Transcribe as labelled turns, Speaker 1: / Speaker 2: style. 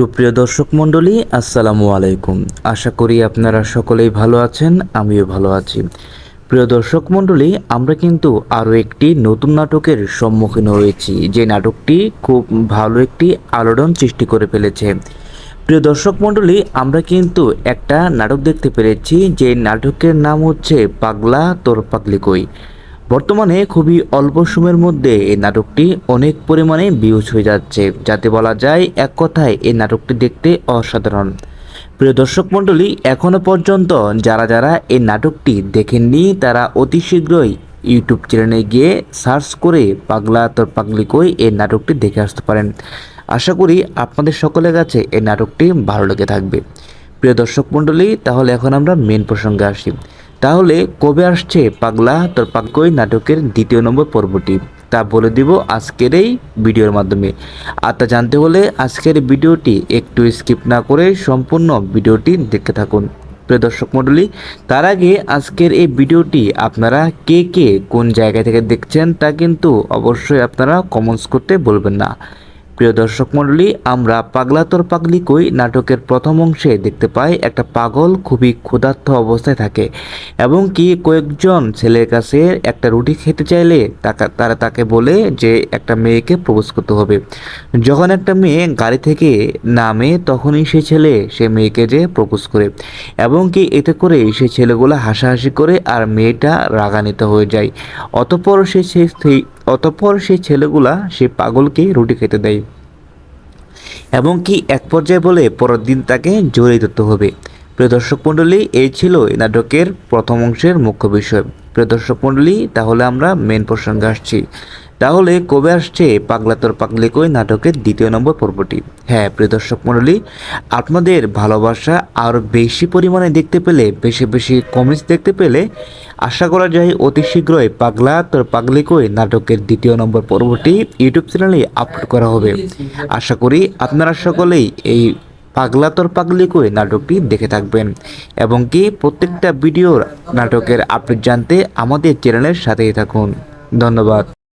Speaker 1: সুপ্রিয় দর্শক মণ্ডলী, আসসালামু আলাইকুম। আশা করি আপনারা সকলেই ভালো আছেন, আমিও ভালো আছি। প্রিয় দর্শক মণ্ডলী, আমরা কিন্তু আরও একটি নতুন নাটকের সম্মুখীন হয়েছি। যে নাটকটি খুব ভালো একটি আলোড়ন সৃষ্টি করে ফেলেছে। প্রিয় দর্শক মণ্ডলী, আমরা কিন্তু একটা নাটক দেখতে পেরেছি, যে নাটকের নাম হচ্ছে পাগলা তোর পাগলি কই। বর্তমানে খুবই অল্প সময়ের মধ্যে এই নাটকটি অনেক পরিমাণে ভিউজ হয়ে যাচ্ছে। যাতে বলা যায়, এক কথায় এই নাটকটি দেখতে অসাধারণ। প্রিয় দর্শক মণ্ডলী, এখনও পর্যন্ত যারা যারা এই নাটকটি দেখেননি, তারা অতি শীঘ্রই ইউটিউব চ্যানেলে গিয়ে সার্চ করে পাগলা তোর পাগলি কই এই নাটকটি দেখে আসতে পারেন। আশা করি আপনাদের সকলের কাছে এই নাটকটি ভালো লেগে থাকবে। প্রিয় দর্শক মণ্ডলী, তাহলে এখন আমরা মেন প্রসঙ্গে আসি। তাহলে কবে আসছে পাগলা? তোর পাগ্গই নাটকের দ্বিতীয় নম্বর পর্বটি। তা বলে দিব আজকের এই ভিডিওর মাধ্যমে। আর তা জানতে হলে আজকের ভিডিওটি একটু স্কিপ না করে সম্পূর্ণ ভিডিওটি দেখতে থাকুন। প্রিয় দর্শক মণ্ডলী, তার আগে আজকের এই ভিডিওটি আপনারা কে কে কোন জায়গা থেকে দেখছেন তা কিন্তু অবশ্যই আপনারা কমেন্টস করতে বলবেন না। প্রিয় দর্শক মণ্ডলী, আমরা পাগলা তোর পাগলি কই নাটকের প্রথম অংশে দেখতে পাই একটা পাগল খুবই ক্ষুধার্ত অবস্থায় থাকে এবং কি কয়েকজন ছেলের কাছে একটা রুটি খেতে চাইলে তারা তাকে বলে যে একটা মেয়েকে প্রপোজ করতে হবে। যখন একটা মেয়ে গাড়ি থেকে নামে, তখনই সে ছেলে, সে মেয়েকে যে প্রপোজ করে এবং কি এতে করে সে ছেলেগুলো হাসাহাসি করে আর মেয়েটা রাগান্বিত হয়ে যায়। অতপর সে- সেই অতঃপর সেই ছেলেগুলা, সেই পাগলকে রুটি খেতে দেয়। এবং কি এক পর্যায়ে বলে, পরের দিন তাকে জড়িয়ে ধরতে হবে। প্রিয় দর্শক মণ্ডলী, এই ছিল এই নাটকের প্রথম অংশের মুখ্য বিষয়। প্রিয় দর্শক তাহলে আমরা মেন প্রসঙ্গে আসছি। তাহলে কবে আসছে পাগলা তোর পাগলি কই নাটকের দ্বিতীয় নম্বর পর্বটি? হ্যাঁ প্রিয় দর্শক মণ্ডলী, আপনাদের ভালোবাসা আরও বেশি পরিমাণে দেখতে পেলে, বেশি বেশি কমেন্টস দেখতে পেলে, আশা করা যায় অতি শীঘ্রই পাগলা তোর পাগলি কই নাটকের দ্বিতীয় নম্বর পর্বটি ইউটিউব চ্যানেলে আপলোড করা হবে। আশা করি আপনারা সকলেই এই পাগলা তোর পাগলি কই? নাটকটি দেখে থাকবেন। এবং কি প্রত্যেকটা ভিডিওর নাটকের আপডেট জানতে আমাদের চ্যানেলের সাথেই থাকুন। ধন্যবাদ।